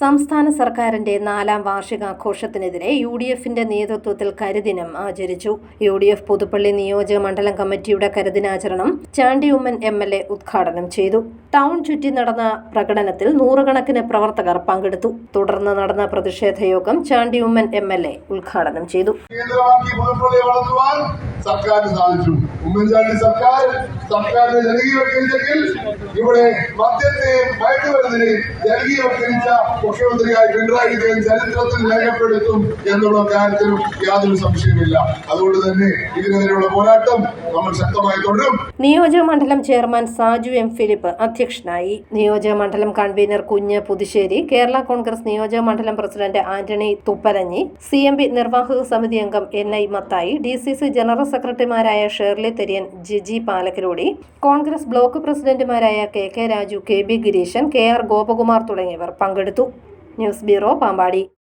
സംസ്ഥാന സർക്കാരിന്റെ നാലാം വാർഷികാഘോഷത്തിനെതിരെ യു ഡി എഫിന്റെ നേതൃത്വത്തിൽ കരിദിനം ആചരിച്ചു. യു ഡി എഫ് പുതുപ്പള്ളി നിയോജക മണ്ഡലം കമ്മിറ്റിയുടെ കരിദിനാചരണം Chandy Oommen M L A ഉദ്ഘാടനം ചെയ്തു. ടൗൺ ചുറ്റി നടന്ന പ്രകടനത്തിൽ നൂറുകണക്കിന് പ്രവർത്തകർ പങ്കെടുത്തു. തുടർന്ന് നടന്ന പ്രതിഷേധ യോഗം Chandy Oommen M L A ഉദ്ഘാടനം ചെയ്തു. സർക്കാരിന് സാധിച്ചു. ഉമ്മൻചാണ്ടി സർക്കാർ സർക്കാരിനെ ജനകീയവൽക്കരിച്ചെങ്കിൽ ഇവിടെ മദ്യത്തെയും മയക്കുമരുന്നിനെയും ജനകീയവൽക്കരിച്ച മുഖ്യമന്ത്രിയായി പിണറായി വിജയൻ ചരിത്രത്തിൽ രേഖപ്പെടുത്തും എന്നുള്ള കാര്യത്തിലും യാതൊരു സംശയമില്ല അതുകൊണ്ട് തന്നെ ഇതിനെതിരെയുള്ള പോരാട്ടം നമ്മൾ ശക്തമായി തുടരും. നിയോജക മണ്ഡലം ചെയർമാൻ സാജു എം ഫിലിപ്പ് അധ്യക്ഷനായി. നിയോജക മണ്ഡലം കൺവീനർ കുഞ്ഞ് പുതുശ്ശേരി കേരള കോൺഗ്രസ് നിയോജക മണ്ഡലം പ്രസിഡന്റ് ആന്റണി തുപ്പലഞ്ഞി സി നിർവാഹക സമിതി അംഗം N I Mathai D general സെക്രട്ടറിമാരായ Shirley Therian Jiji Palakkarody Congress block പ്രസിഡന്റുമാരായ K K Raju K B Gireeshan K R Gopakumar തുടങ്ങിയവർ പങ്കെടുത്തു. News bureau Pampady.